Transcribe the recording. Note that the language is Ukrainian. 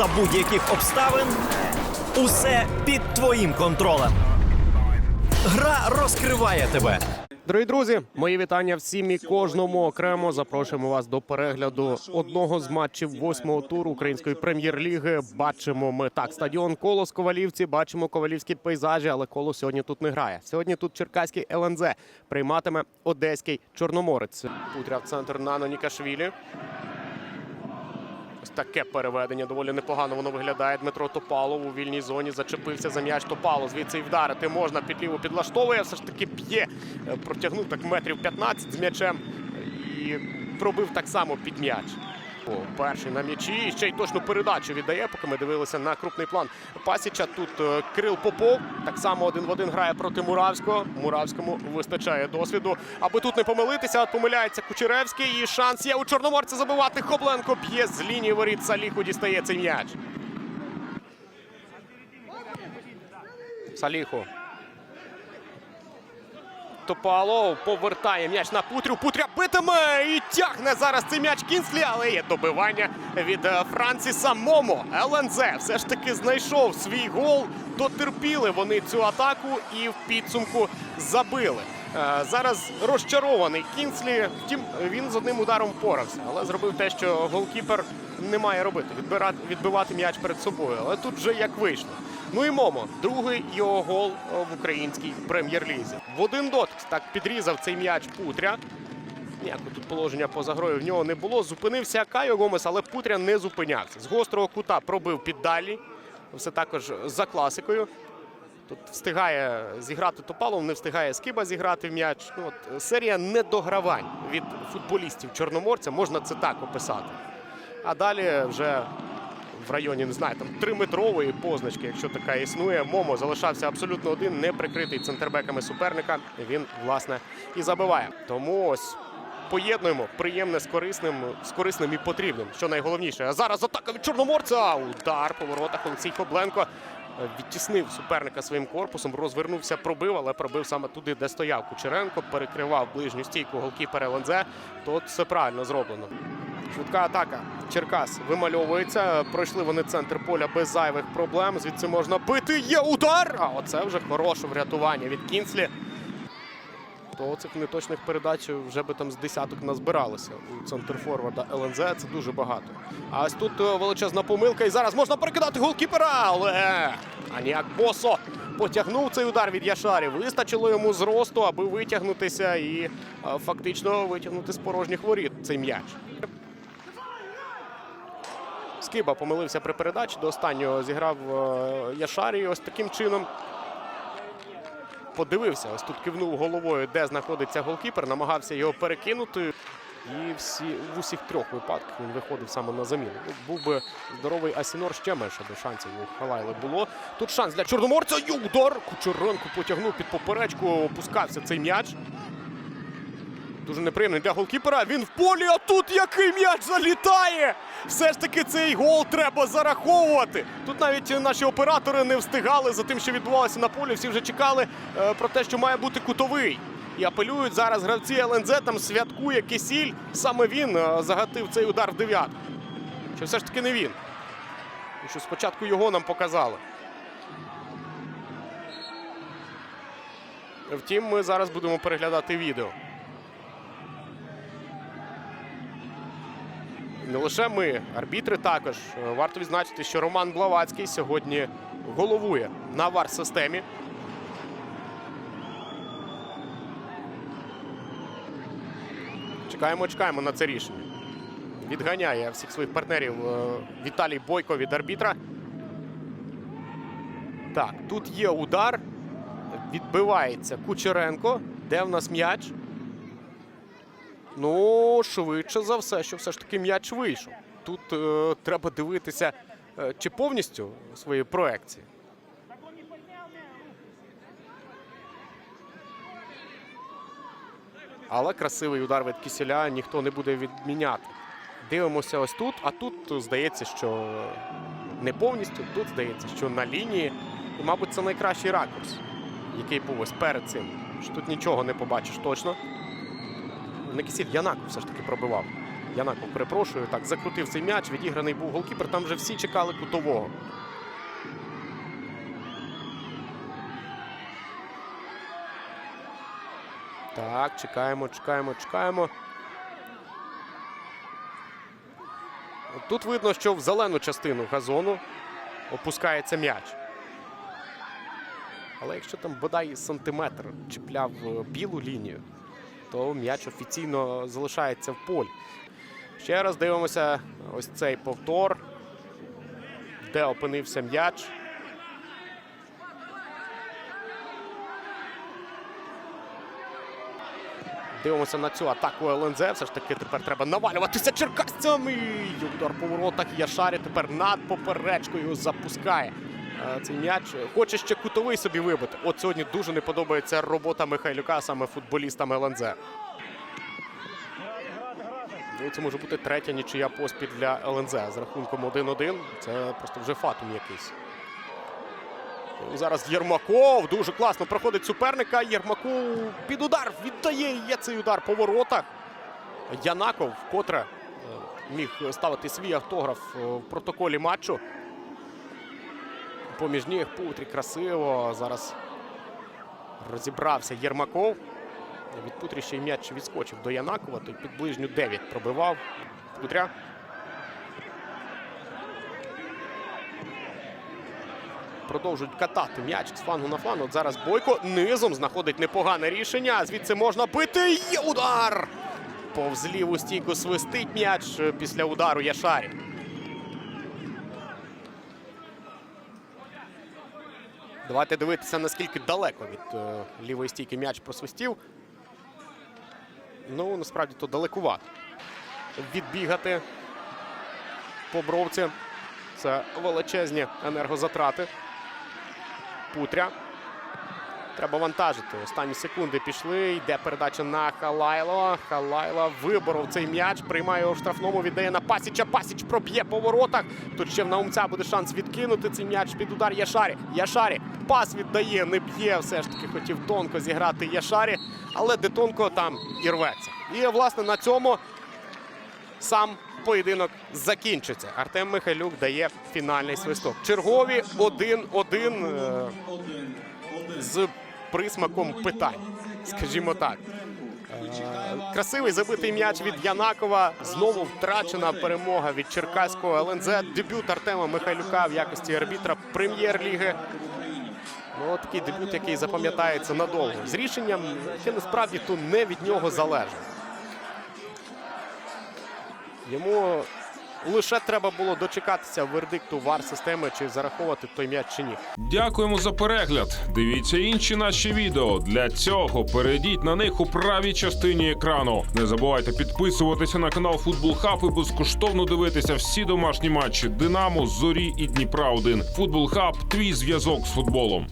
за будь-яких обставин. Усе під твоїм контролем. Гра розкриває тебе. Дорогі друзі, мої вітання всім і кожному окремо. Запрошуємо вас до перегляду одного з матчів восьмого туру української прем'єр-ліги. Бачимо ми так стадіон Колос Ковалівці. Бачимо ковалівські пейзажі, але коло сьогодні тут не грає. Сьогодні тут черкаський ЛНЗ прийматиме одеський чорноморець. Путря в центр Нано Нікашвілі. Ось таке переведення доволі непогано воно виглядає. Дмитро Топалов у вільній зоні зачепився за м'яч Топалов. Звідси і вдарити можна під ліву підлаштовує. Все ж таки б'є. Е, Протягнув так метрів 15 з м'ячем і пробив так само під м'яч. О, перший на м'ячі. Ще й точну передачу віддає, поки ми дивилися на крупний план Пасіча. Тут е, Кирил Попов так само один в один грає проти Муравського. Муравському вистачає досвіду. Аби тут не помилитися, помиляється Кучеревський. І шанс є у Чорноморця забивати. Хобленко б'є з лінії воріт. Саліху дістає цей м'яч. Саліху. Топалов повертає м'яч на Путрю. Путря битиме і тягне зараз цей м'яч Кінслі, але є добивання від е, Франсіса Момо. ЛНЗ все ж таки знайшов свій гол. Дотерпіли вони цю атаку і в підсумку забили. Е, Зараз розчарований Кінслі. Втім, він з одним ударом впорався, але зробив те, що голкіпер не має робити. Відбирати, відбивати м'яч перед собою. Але тут вже як вийшло. Ну і Момо, другий його гол е, в українській прем'єр-лізі. В один дотик так підрізав цей м'яч Путря. Ніякого тут положення поза грою в нього не було. Зупинився Кайо Гомес, але Путря не зупинявся. З гострого кута пробив під далі. Все також за класикою. Тут встигає зіграти Топалов, не встигає Скиба зіграти в м'яч. Ну, от, серія недогравань від футболістів Чорноморця, можна це так описати. А далі вже в районі, не знаю, там триметрової позначки, якщо така існує. Момо залишався абсолютно один, не прикритий центрбеками суперника. Він, власне, і забиває. Тому ось поєднуємо приємне з корисним, з корисним і потрібним. Що найголовніше. А зараз атака від Чорноморця. Удар по воротах Олексій Хобленко. Відтіснив суперника своїм корпусом, розвернувся, пробив, але пробив саме туди, де стояв Кучеренко, перекривав ближню стійку голкіпера ЛНЗ. Тут все правильно зроблено. Швидка атака. Черкас вимальовується. Пройшли вони центр поля без зайвих проблем. Звідси можна бити. Є удар! А оце вже хороше врятування від Кінслі. То цих неточних передач вже би там з десяток назбиралося у центр форварда ЛНЗ. Це дуже багато. А ось тут е, величезна помилка. І зараз можна перекидати голкіпера. Але Аніак Босо потягнув цей удар від Яшарі. Вистачило йому зросту, аби витягнутися і е, фактично витягнути з порожніх воріт цей м'яч. Скиба помилився при передачі. До останнього зіграв е, Яшарі. Ось таким чином подивився. Ось тут кивнув головою, де знаходиться голкіпер, намагався його перекинути. І всі в усіх трьох випадках він виходив саме на заміну. Ну, був би здоровий Асінор, ще менше би шансів у Халайли було. Тут шанс для Чорноморця. І удар! Кучеренко потягнув під поперечку, опускався цей м'яч. Дуже неприємний для голкіпера. Він в полі, а тут який м'яч залітає! Все ж таки цей гол треба зараховувати. Тут навіть наші оператори не встигали за тим, що відбувалося на полі. Всі вже чекали е, про те, що має бути кутовий. І апелюють зараз гравці ЛНЗ, там святкує Кисіль. Саме він е, загатив цей удар в дев'ятку. Чи все ж таки не він? Що спочатку його нам показали. Втім, ми зараз будемо переглядати відео. Не лише ми, арбітри також. Варто відзначити, що Роман Блавацький сьогодні головує на вар-системі. Чекаємо, чекаємо на це рішення. Відганяє всіх своїх партнерів е, Віталій Бойко від арбітра. Так, тут є удар. Відбивається Кучеренко. Де в нас м'яч? Ну, швидше за все, що все ж таки м'яч вийшов. Тут е, треба дивитися, е, чи повністю свої проекції. Але красивий удар від кисіля ніхто не буде відміняти. Дивимося ось тут, а тут здається, що не повністю. Тут здається, що на лінії. І, мабуть, це найкращий ракурс, який був ось перед цим. Тут нічого не побачиш точно. Не кисіль, Янаку все ж таки пробивав. Янаков, перепрошую, так, закрутив цей м'яч, відіграний був голкіпер, там вже всі чекали кутового. Так, чекаємо, чекаємо, чекаємо. Тут видно, що в зелену частину газону опускається м'яч. Але якщо там бодай сантиметр чіпляв е, білу лінію, то м'яч офіційно залишається в полі. Ще раз дивимося ось цей повтор, де опинився м'яч. Дивимося на цю атаку ЛНЗ. Все ж таки тепер треба навалюватися черкасцям. І удар по воротах Яшарі тепер над поперечкою запускає. Цей м'яч хоче ще кутовий собі вибити. От сьогодні дуже не подобається робота Михайлюка саме футболістами ЛНЗ. Ну, це може бути третя нічия поспіль для ЛНЗ з рахунком 1-1. Це просто вже фатум якийсь. Ну, Зараз Єрмаков дуже класно проходить суперника. Єрмаков під удар віддає. Є цей удар по воротах. Янаков вкотре е, міг ставити свій автограф е, в протоколі матчу. Поміж ніг Путрі красиво. Зараз розібрався Єрмаков. Від Путрі ще й м'яч відскочив до Янакова. Той під ближню 9 пробивав. Путря. Продовжують катати м'яч з флангу на флангу. От зараз Бойко низом знаходить непогане рішення. Звідси можна бити. Є удар! Повз ліву стійку свистить м'яч після удару Яшарі. Давайте дивитися, наскільки далеко від е, лівої стійки м'яч просвистів. Ну, насправді то далекувато. Відбігати по бровці. Це величезні енергозатрати. Путря. Треба вантажити. Останні секунди пішли. Йде передача на Халайло. Халайло виборов цей м'яч. Приймає його в штрафному. Віддає на Пасіча. Пасіч проб'є по воротах. Тут ще в Наумця буде шанс відкинути цей м'яч під удар Яшарі. Яшарі. Пас віддає, не б'є. Все ж таки хотів тонко зіграти Яшарі. Але де тонко там і рветься. І власне на цьому сам поєдинок закінчиться. Артем Михайлюк дає фінальний свисток. Чергові 1-1 е, з присмаком питань, скажімо так. Е, Красивий забитий м'яч від Янакова. Знову втрачена перемога від Черкаського ЛНЗ. Дебют Артема Михайлюка в якості арбітра прем'єр-ліги. Ну, такий дебют, який запам'ятається надовго. З рішенням, яке насправді то не від нього залежить. Йому лише треба було дочекатися вердикту вар системи, чи зараховувати той м'яч чи ні. Дякуємо за перегляд. Дивіться інші наші відео. Для цього перейдіть на них у правій частині екрану. Не забувайте підписуватися на канал Футбол Хаб і безкоштовно дивитися всі домашні матчі Динамо, Зорі і Дніпра 1 Футбол Хаб твій зв'язок з футболом.